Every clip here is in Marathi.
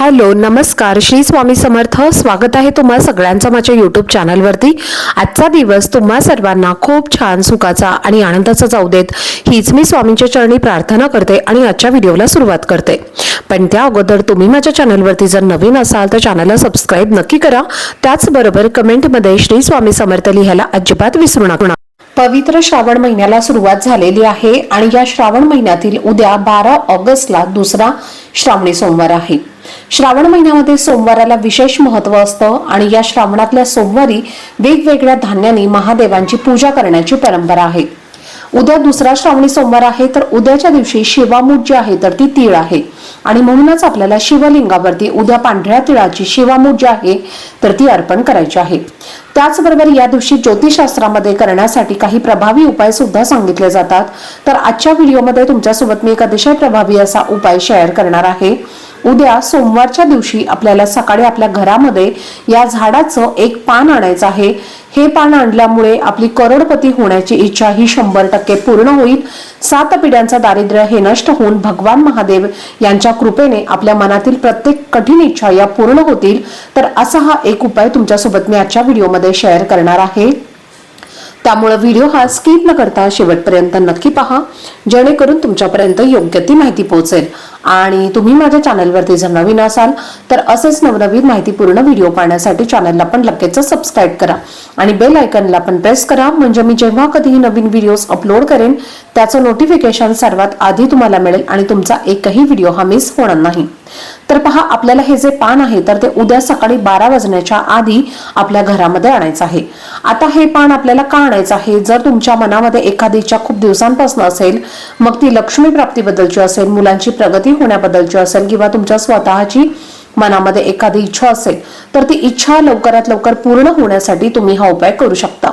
हॅलो नमस्कार. श्री स्वामी समर्थ. स्वागत आहे तुम्हा सगळ्यांचं माझ्या युट्यूब चॅनलवरती आजचा दिवस तुम्हा सर्वांना खूप छान सुखाचा आणि आनंदाचा जाऊ देत. हीच मी स्वामींच्या चरणी प्रार्थना करते आणि आजच्या व्हिडिओला सुरुवात करते. पण त्या अगोदर तुम्ही माझ्या चॅनलवरती जर नवीन असाल तर चॅनलला सबस्क्राईब नक्की करा. त्याचबरोबर कमेंटमध्ये श्री स्वामी समर्थ लिहायला अजिबात विसरू नका. पवित्र श्रावण महिन्याला सुरुवात झालेली आहे आणि या श्रावण महिन्यातील उद्या बारा ऑगस्टला दुसरा श्रावणी सोमवार आहे. श्रावण महिन्यामध्ये सोमवाराला विशेष महत्त्व असतं आणि या श्रावणातल्या सोमवारी वेगवेगळ्या धान्यांनी महादेवांची पूजा करण्याची परंपरा आहे. उद्या दुसरा श्रावणी सोमवार आहे तर उद्याच्या दिवशी शिवामूठ जी आहे तर ती तीळ आहे. आणि म्हणूनच आपल्याला शिवलिंगावरती उद्या पांढऱ्या तिळाची शिवामूठ जी आहे तर ती अर्पण करायची आहे. त्याचबरोबर या दिवशी ज्योतिषशास्त्रामध्ये करण्यासाठी काही प्रभावी उपाय सुद्धा सांगितले जातात. तर आजच्या व्हिडिओमध्ये तुमच्यासोबत मी एक अतिशय प्रभावी असा उपाय शेअर करणार आहे. उद्या सोमवारच्या दिवशी आपल्याला सकाळी आपल्या घरामध्ये या झाडाचं एक पान आणायचं आहे. हे पान आणल्यामुळे आपली करोडपती होण्याची इच्छा ही शंभर टक्के पूर्ण होईल. सात पिढ्यांचं दारिद्र्य हे नष्ट होऊन भगवान महादेव यांच्या कृपेने आपल्या मनातील प्रत्येक कठीण इच्छा या पूर्ण होतील. तर असा हा एक उपाय तुमच्यासोबत मी आजच्या व्हिडिओमध्ये शेअर करणार आहे. त्यामुळे व्हिडिओ हा स्किप न करता शेवटपर्यंत नक्की पहा. जेणेकरून तुमच्यापर्यंत योग्य ती माहिती पोहोचेल. आणि तुम्ही माझ्या चॅनलवरती जर नवीन असाल तर असेच नवनवीन माहितीपूर्ण व्हिडिओ पाहण्यासाठी चॅनलला पण लगेच सबस्क्राईब करा. आणि बेल आयकनला पण प्रेस करा म्हणजे मी जेव्हा कधीही नवीन व्हिडिओज अपलोड करेन त्याचं नोटिफिकेशन सर्वात आधी तुम्हाला मिळेल आणि तुमचा एकही व्हिडिओ हा मिस होणार नाही. तर पहा आपल्याला हे जे पान आहे तर ते उद्या सकाळी बारा वाजण्याच्या आधी आपल्या घरामध्ये आणायचं आहे. आता हे पान आपल्याला का आणायचं आहे? जर तुमच्या मनामध्ये एखादी इच्छा खूप दिवसांपासून असेल मग ती लक्ष्मी प्राप्तीबद्दलची असेल मुलांची प्रगती होण्याबद्दलची असेल किंवा तुमच्या स्वतःची मनामध्ये एखादी इच्छा असेल तर ती इच्छा लवकरात लवकर पूर्ण होण्यासाठी तुम्ही हा उपाय करू शकता.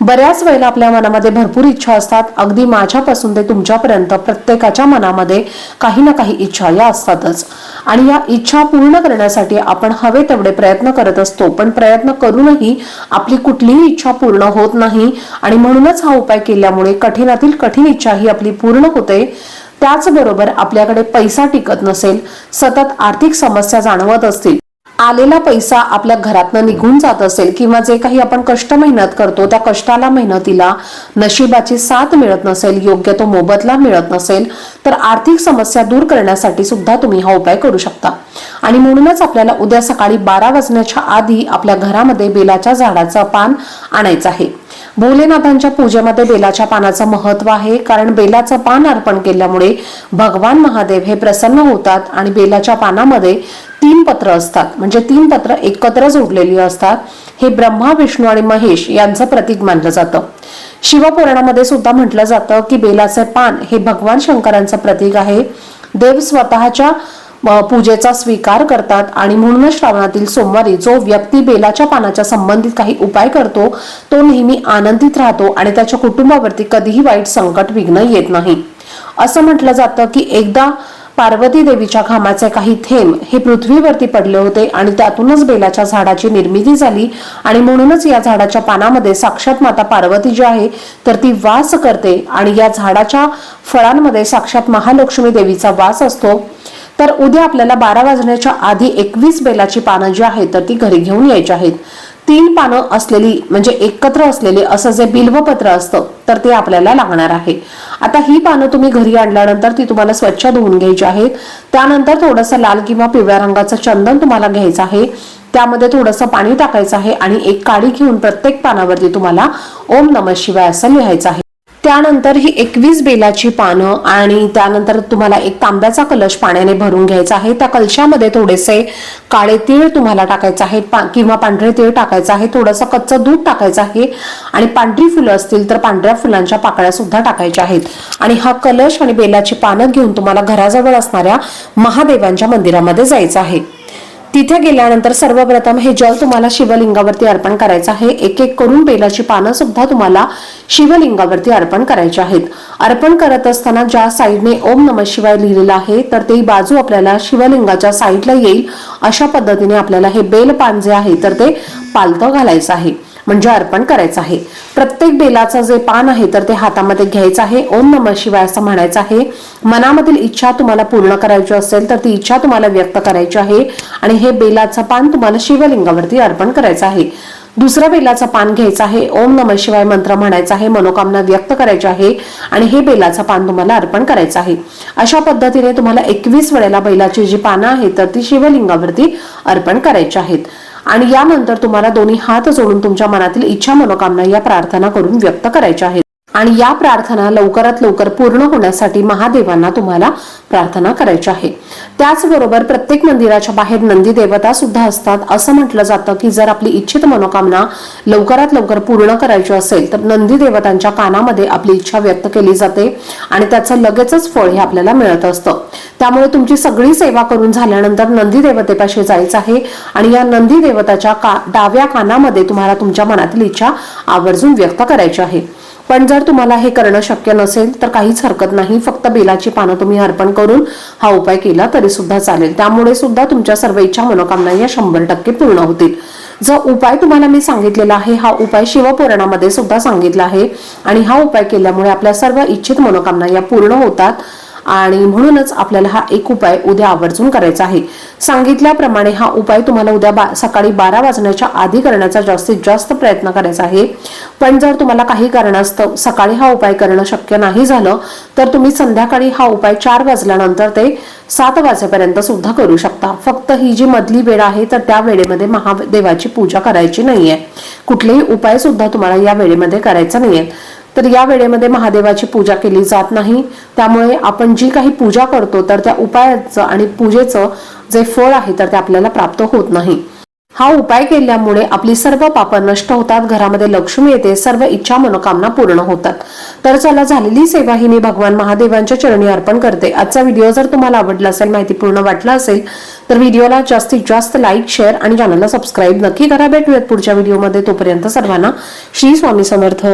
बऱ्याच वेळेला आपल्या मनामध्ये भरपूर इच्छा असतात. अगदी माझ्यापासून ते तुमच्यापर्यंत प्रत्येकाच्या मनामध्ये काही ना काही इच्छा या असतातच. आणि या इच्छा पूर्ण करण्यासाठी आपण हवे तेवढे प्रयत्न करत असतो पण प्रयत्न करूनही आपली कुठलीही इच्छा पूर्ण होत नाही. आणि म्हणूनच हा उपाय केल्यामुळे कठीणातील कठीण इच्छा ही आपली पूर्ण होते. त्याचबरोबर आपल्याकडे पैसा टिकत नसेल सतत आर्थिक समस्या जाणवत असतील आलेला पैसा आपल्या घरातनं निघून जात असेल किंवा जे काही आपण कष्ट मेहनत करतो त्या कष्टाला मेहनतीला नशिबाची साथ मिळत नसेल योग्य तो मोबदला मिळत नसेल तर आर्थिक समस्या दूर करण्यासाठी सुद्धा तुम्ही हा उपाय करू शकता. आणि म्हणूनच आपल्याला उद्या सकाळी बारा वाजण्याच्या आधी आपल्या घरामध्ये बेलाच्या झाडाचं पान आणायचं आहे. भोलेनाथांच्या पूजेमध्ये बेलाच्या पानाचं महत्त्व आहे कारण बेलाचं पान अर्पण केल्यामुळे भगवान महादेव हे प्रसन्न होतात आणि बेलाच्या पानामध्ये तीन पत्र असतात. म्हणजे तीन पत्र एकत्र जोडलेली असतात. हे ब्रह्मा विष्णू आणि महेश यांचं प्रतीक मानलं जातं. शिवपुराणामध्ये सुद्धा म्हटलं जातं की बेलाचे पान हे भगवान शंकरांचं प्रतीक आहे. देव स्वतःच्या पूजेचा स्वीकार करतात आणि म्हणूनच श्रावणातील सोमवारी जो व्यक्ती बेलाच्या पानाच्या संबंधित काही उपाय करतो तो नेहमी आनंदित राहतो आणि त्याच्या कुटुंबावरती कधीही वाईट संकट विघ्न येत नाही. असं म्हटलं जातं की एकदा पार्वती देवीच्या घामाचे काही थेंब हे पृथ्वीवरती पडले होते आणि त्यातूनच बेलाच्या झाडाची निर्मिती झाली. आणि म्हणूनच या झाडाच्या पानामध्ये साक्षात माता पार्वती जी आहे तर ती वास करते आणि या झाडाच्या फळांमध्ये साक्षात महालक्ष्मी देवीचा वास असतो. तर उद्या आपल्याला बारा वाजण्याच्या आधी एकवीस बेलाची पानं जी आहेत तर ती घरी घेऊन यायची आहेत. तीन पानं असलेली म्हणजे एकत्र असलेले असं जे बिल्वपत्र असतं तर ते आपल्याला लागणार आहे. आता ही पानं तुम्ही घरी आणल्यानंतर ती तुम्हाला स्वच्छ धुवून घ्यायची आहेत. त्यानंतर थोडंसं लाल किंवा पिवळ्या रंगाचं चंदन तुम्हाला घ्यायचं आहे. त्यामध्ये थोडंसं पाणी टाकायचं आहे आणि एक काडी घेऊन प्रत्येक पानावरती तुम्हाला ओम नम शिवाय असं लिहायचं आहे. त्यानंतर ही एकवीस बेलाची पानं आणि त्यानंतर तुम्हाला एक तांब्याचा कलश पाण्याने भरून घ्यायचा आहे. त्या कलशामध्ये थोडेसे काळे तीळ तुम्हाला टाकायचं आहे पा- किंवा पांढरे तीळ टाकायचं आहे थोडंसं कच्चं दूध टाकायचं आहे आणि पांढरी फुलं असतील तर पांढऱ्या फुलांच्या पाकळ्या सुद्धा टाकायच्या आहेत. आणि हा कलश आणि बेलाची पानं घेऊन तुम्हाला घराजवळ असणाऱ्या महादेवांच्या मंदिरामध्ये जायचं आहे. तिथे गेल्यानंतर सर्वप्रथम हे जल तुम्हाला शिवलिंगावरती अर्पण करायचं आहे. एक एक करून बेलाची पानं सुद्धा तुम्हाला शिवलिंगावरती अर्पण करायची आहेत. अर्पण करत असताना ज्या साईडने ओम नम शिवाय लिहिलेलं आहे तर ते बाजू आपल्याला शिवलिंगाच्या साईडला येईल. अशा पद्धतीने आपल्याला हे बेल पान जे आहे तर ते पालतं घालायचं आहे. म्हणजे अर्पण करायचं आहे. प्रत्येक बेलाचं जे पान आहे तर ते हातामध्ये घ्यायचं आहे. ओम नम शिवाय असं म्हणायचं आहे. मनामधील इच्छा तुम्हाला पूर्ण करायची असेल तर ती इच्छा तुम्हाला व्यक्त करायची आहे. आणि हे बेलाचं पान तुम्हाला शिवलिंगावरती अर्पण करायचं आहे. दुसरं बेलाचं पान घ्यायचं आहे. ओम नम शिवाय मंत्र म्हणायचा आहे. मनोकामना व्यक्त करायची आहे. आणि हे बेलाचं पान तुम्हाला अर्पण करायचं आहे. अशा पद्धतीने तुम्हाला एकवीस वेळेला बैलाची जी पानं आहेत तर ती शिवलिंगावरती अर्पण करायची आहेत. आणि यानंतर तुम्हाला दोन्ही हात जोडून तुमच्या मनातील इच्छा मनोकामना या प्रार्थना करून व्यक्त करायच्या आहेत. आणि या प्रार्थना लवकरात लवकर पूर्ण होण्यासाठी महादेवांना तुम्हाला प्रार्थना करायची आहे. त्याचबरोबर प्रत्येक मंदिराच्या बाहेर नंदी देवता सुद्धा असतात. असं म्हटलं जातं की जर आपली इच्छित मनोकामना लवकरात लवकर पूर्ण करायची असेल तर नंदी देवतांच्या कानामध्ये आपली इच्छा व्यक्त केली जाते आणि त्याचं लगेचच फळ हे आपल्याला मिळत असतं. त्यामुळे तुमची सगळी सेवा करून झाल्यानंतर नंदी देवतेपाशी जायचं आहे आणि या नंदी देवताच्या का डाव्या कानामध्ये तुम्हाला तुमच्या मनातील इच्छा आवर्जून व्यक्त करायची आहे. पण जर तुम्हाला हे करणं शक्य नसेल तर काहीच हरकत नाही. फक्त बेलाची पानं तुम्ही अर्पण करून हा उपाय केला तरी सुद्धा चालेल. त्यामुळे सुद्धा तुमच्या सर्व इच्छा मनोकामना या शंभर टक्के पूर्ण होतील. जो उपाय तुम्हाला मी सांगितलेला आहे हा उपाय शिवपुराणामध्ये सुद्धा सांगितला आहे. आणि हा उपाय केल्यामुळे आपल्या सर्व इच्छित मनोकामना या पूर्ण होतात. आणि म्हणूनच आपल्याला हा एक उपाय उद्या आवर्जून करायचा आहे. सांगितल्याप्रमाणे हा उपाय तुम्हाला उद्या बा सकाळी बारा वाजण्याच्या आधी करण्याचा जास्तीत जास्त प्रयत्न करायचा आहे. पण जर तुम्हाला काही कारणास्तव सकाळी हा उपाय करणं शक्य नाही झालं तर तुम्ही संध्याकाळी हा उपाय चार वाजल्यानंतर ते सात वाजेपर्यंत सुद्धा करू शकता. फक्त ही जी मधली वेळ आहे तर त्या वेळेमध्ये महादेवाची पूजा करायची नाहीये. कुठलेही उपाय सुद्धा तुम्हाला या वेळेमध्ये करायचा नाहीये. तर या वेळेमध्ये महादेवाची पूजा केली जात नाही. त्यामुळे आपण जी काही पूजा करतो तर त्या उपायाचं आणि पूजेचं जे फळ आहे तर ते आपल्याला प्राप्त होत नाही. हा उपाय केल्यामुळे आपली सर्व पापं नष्ट होतात घरामध्ये लक्ष्मी येते सर्व इच्छा मनोकामना पूर्ण होतात. तर चला झालेली सेवा ही मी भगवान महादेवांच्या चरणी अर्पण करते. आजचा व्हिडिओ जर तुम्हाला आवडला असेल माहिती पूर्ण वाटला असेल तर व्हिडिओला जास्तीत जास्त लाईक शेअर आणि चॅनलला सबस्क्राईब नक्की करा. भेटूयात पुढच्या व्हिडिओमध्ये. तोपर्यंत सर्वांना श्री स्वामी समर्थ.